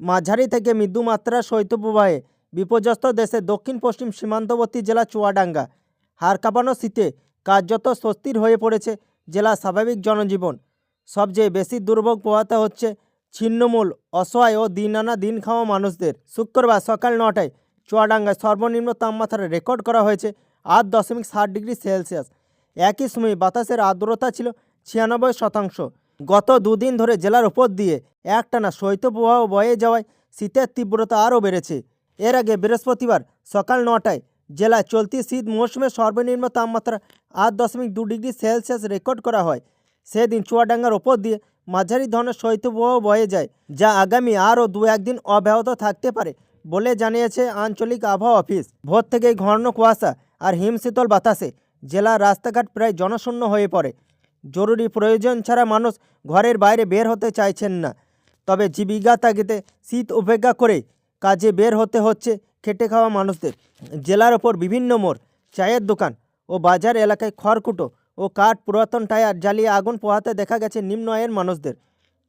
মাঝারি থেকে মৃদুমাত্রার শৈত্যপ্রবাহে বিপর্যস্ত দেশের দক্ষিণ পশ্চিম সীমান্তবর্তী জেলা চুয়াডাঙ্গা হাড় কাঁপানো শীতে কার্যত স্বস্তির হয়ে পড়েছে জেলার স্বাভাবিক জনজীবন। সবচেয়ে বেশি দুর্ভোগ পোহাতে হচ্ছে ছিন্নমূল, অসহায় ও দিন আনা দিন খাওয়া মানুষদের। শুক্রবার সকাল নটায় চুয়াডাঙ্গায় সর্বনিম্ন তাপমাত্রা রেকর্ড করা হয়েছে আট দশমিক সাত ডিগ্রি সেলসিয়াস। একই সময়ে বাতাসের আর্দ্রতা ছিল ছিয়ানব্বই শতাংশ। গত দুদিন ধরে জেলার উপর দিয়ে একটানা শৈত্যপ্রবাহ বয়ে যাওয়ায় শীতের তীব্রতা আরও বেড়েছে। এর আগে বৃহস্পতিবার সকাল নটায় জেলায় চলতি শীত মৌসুমে সর্বনিম্ন তাপমাত্রা আট দশমিক দু ডিগ্রি সেলসিয়াস রেকর্ড করা হয়। সেদিন চুয়াডাঙ্গার ওপর দিয়ে মাঝারি ধরনের শৈত্যপ্রবাহ বয়ে যায়, যা আগামী আরও দু একদিন অব্যাহত থাকতে পারে বলে জানিয়েছে আঞ্চলিক আবহাওয়া অফিস। ভোর থেকেই ঘন কুয়াশা আর হিমশীতল বাতাসে জেলার রাস্তাঘাট প্রায় জনশূন্য হয়ে পড়ে। জরুরি প্রয়োজন ছাড়া মানুষ ঘরের বাইরে বের হতে চাইছেন না। তবে জীবিকা তাগিদে শীত উপেক্ষা করে কাজে বের হতে হচ্ছে খেটে খাওয়া মানুষদের। জেলার ওপর বিভিন্ন মোড়, চায়ের দোকান ও বাজার এলাকায় খড়কুটো ও কাঠ, পুরাতন টায়ার জ্বালিয়ে আগুন পোহাতে দেখা গেছে নিম্ন আয়ের মানুষদের।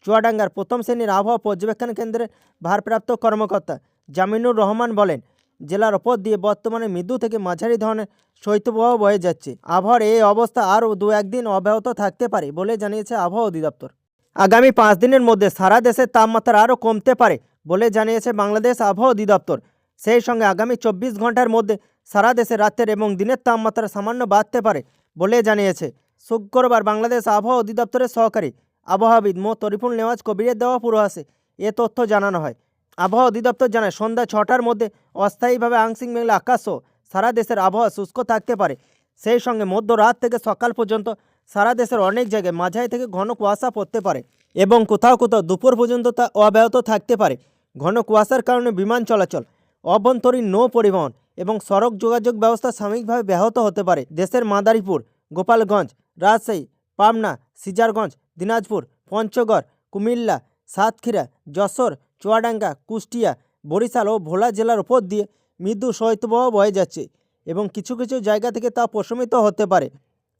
চুয়াডাঙ্গার প্রথম শ্রেণির আবহাওয়া পর্যবেক্ষণ কেন্দ্রের ভারপ্রাপ্ত কর্মকর্তা জামিনুর রহমান বলেন জেলার ওপর দিয়ে বর্তমানে মৃদু থেকে মাঝারি ধরনের শৈত্যপ্রবাহ বয়ে যাচ্ছে। আবহাওয়ার এই অবস্থা আরও দু একদিন অব্যাহত থাকতে পারে বলে জানিয়েছে আবহাওয়া অধিদপ্তর। আগামী পাঁচ দিনের মধ্যে সারা দেশের তাপমাত্রা আরও কমতে পারে বলে জানিয়েছে বাংলাদেশ আবহাওয়া অধিদপ্তর। সেই সঙ্গে আগামী চব্বিশ ঘণ্টার মধ্যে সারা দেশে রাতের এবং দিনের তাপমাত্রা সামান্য বাড়তে পারে বলে জানিয়েছে। শুক্রবার বাংলাদেশ আবহাওয়া অধিদপ্তরের সহকারী আবহাওয়াবিদ মো তরিফুল নেওয়াজ কবিরের দেওয়া পূর্বাসে এ তথ্য জানানো হয়। আবহাওয়া অধিদপ্তর জানায়, সন্ধ্যা ছটার মধ্যে অস্থায়ীভাবে আংশিক মেঘলা আকাশও সারা দেশের আবহাওয়া শুষ্ক থাকতে পারে। সেই সঙ্গে মধ্যরাত থেকে সকাল পর্যন্ত সারা দেশের অনেক জায়গায় মাঝারি থেকে ঘন কুয়াশা পড়তে পারে এবং কোথাও কোথাও দুপুর পর্যন্ত তা অব্যাহত থাকতে পারে। ঘন কুয়াশার কারণে বিমান চলাচল, অভ্যন্তরীণ নৌ পরিবহন এবং সড়ক যোগাযোগ ব্যবস্থা সাময়িকভাবে ব্যাহত হতে পারে। দেশের মাদারীপুর, গোপালগঞ্জ, রাজশাহী, পাবনা, সিজারগঞ্জ, দিনাজপুর, পঞ্চগড়, কুমিল্লা সাতক্ষীরা, যশোর, চুয়াডাঙ্গা, কুষ্টিয়া, বরিশাল ও ভোলা জেলার ওপর দিয়ে মৃদু শৈত্যপ্রবাহ বয়ে যাচ্ছে এবং কিছু কিছু জায়গা থেকে তা প্রশমিত হতে পারে।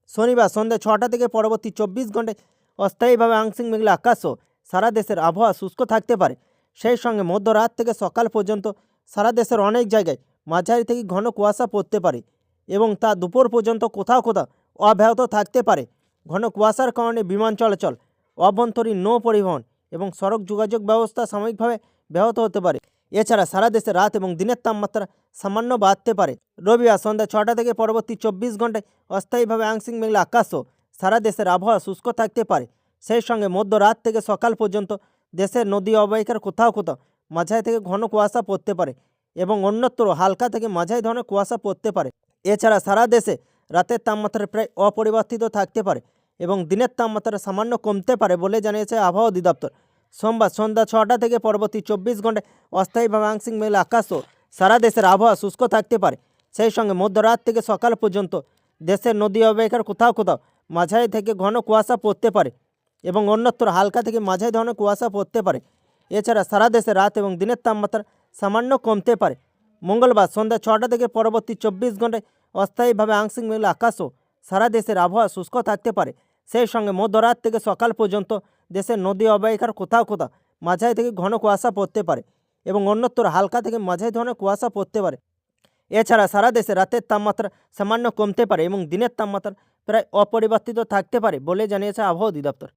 শনিবার সন্ধ্যা ছটা থেকে পরবর্তী চব্বিশ ঘন্টায় অস্থায়ীভাবে আংশিক মেঘলা আকাশও সারা দেশের আবহাওয়া শুষ্ক থাকতে পারে। সেই সঙ্গে মধ্যরাত থেকে সকাল পর্যন্ত সারা দেশের অনেক জায়গায় মাঝারি থেকে ঘন কুয়াশা পড়তে পারে এবং তা দুপুর পর্যন্ত কোথাও কোথাও অব্যাহত থাকতে পারে। ঘন কুয়াশার কারণে বিমান চলাচল, অভ্যন্তরীণ নৌ পরিবহন এবং সড়ক যোগাযোগ ব্যবস্থা সাময়িকভাবে ব্যাহত হতে পারে। এছাড়া সারা দেশে রাত এবং দিনের তাপমাত্রা সামান্য বাড়তে পারে। রবিবার সন্ধ্যা ছটা থেকে পরবর্তী চব্বিশ ঘন্টায় অস্থায়ীভাবে আংশিক মেঘলা আকাশও সারা দেশের আবহাওয়া শুষ্ক থাকতে পারে। সেই সঙ্গে মধ্যরাত থেকে সকাল পর্যন্ত দেশের নদী অববাহিকার কোথাও কোথাও মাঝারি থেকে ঘন কুয়াশা পড়তে পারে এবং অন্যত্র হালকা থেকে মাঝারি ধরনের কুয়াশা পড়তে পারে। এছাড়া সারা দেশে রাতের তাপমাত্রা প্রায় অপরিবর্তিত থাকতে পারে। এবং দিনের তাপমাত্রা সামান্য কমতে পারে বলে জানিয়েছে আবহাওয়া অধিদপ্তর। সোমবার সন্ধ্যা ছটা থেকে পরবর্তী চব্বিশ ঘন্টায় অস্থায়ীভাবে আংশিক মেঘলা আকাশও সারা দেশের আবহাওয়া শুষ্ক থাকতে পারে। সেই সঙ্গে মধ্যরাত থেকে সকাল পর্যন্ত দেশের নদী অববাহিকার কোথাও কোথাও মাঝারি থেকে ঘন কুয়াশা পড়তে পারে এবং অন্যত্র হালকা থেকে মাঝারি ধরনের কুয়াশা পড়তে পারে। এছাড়া সারা দেশে রাত এবং দিনের তাপমাত্রা সামান্য কমতে পারে। মঙ্গলবার সন্ধ্যা ছটা থেকে পরবর্তী চব্বিশ ঘন্টায় অস্থায়ীভাবে আংশিক মেঘলা আকাশও সারা দেশের আবহাওয়া শুষ্ক থাকতে পারে। সেই সঙ্গে মধ্যরাত থেকে সকাল পর্যন্ত দেশের নদী অববাহিকার কোথাও কোথাও মাঝারি থেকে ঘন কুয়াশা পড়তে পারে এবং অন্যত্র হালকা থেকে মাঝারি ধরনের কুয়াশা পড়তে পারে। এছাড়া সারা দেশে রাতের তাপমাত্রা সামান্য কমতে পারে এবং দিনের তাপমাত্রা প্রায় অপরিবর্তিত থাকতে পারে বলে জানিয়েছে আবহাওয়া অধিদপ্তর।